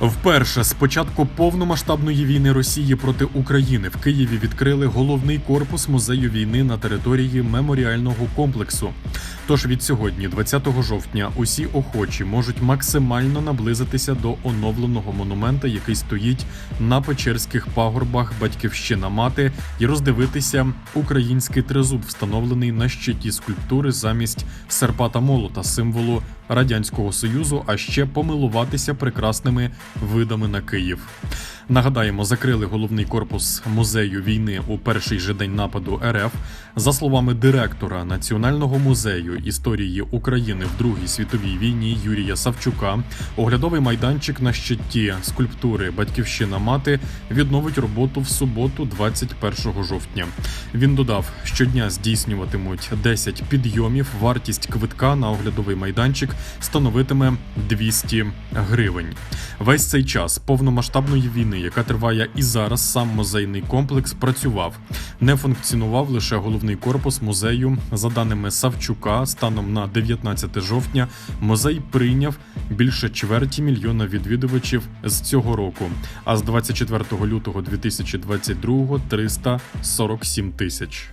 Вперше з початку повномасштабної війни Росії проти України в Києві відкрили головний корпус музею війни на території меморіального комплексу. Тож від сьогодні, 20 жовтня, усі охочі можуть максимально наблизитися до оновленого монумента, який стоїть на Печерських пагорбах Батьківщина мати, і роздивитися український тризуб, встановлений на щиті скульптури замість серпа та молота, символу радянського союзу, а ще помилуватися прекрасними видами на Київ. Нагадаємо, закрили головний корпус музею війни у перший же день нападу РФ. За словами директора Національного музею історії України в Другій світовій війні Юрія Савчука, оглядовий майданчик на щиті скульптури Батьківщина мати відновить роботу в суботу, 21 жовтня. Він додав, щодня здійснюватимуть 10 підйомів. Вартість квитка на оглядовий майданчик становитиме 200 гривень. Весь цей час повномасштабної війни, яка триває і зараз, сам музейний комплекс працював. Не функціонував лише головний корпус музею. За даними Савчука, станом на 19 жовтня музей прийняв більше чверті мільйона відвідувачів з цього року. А з 24 лютого 2022 – 347 тисяч.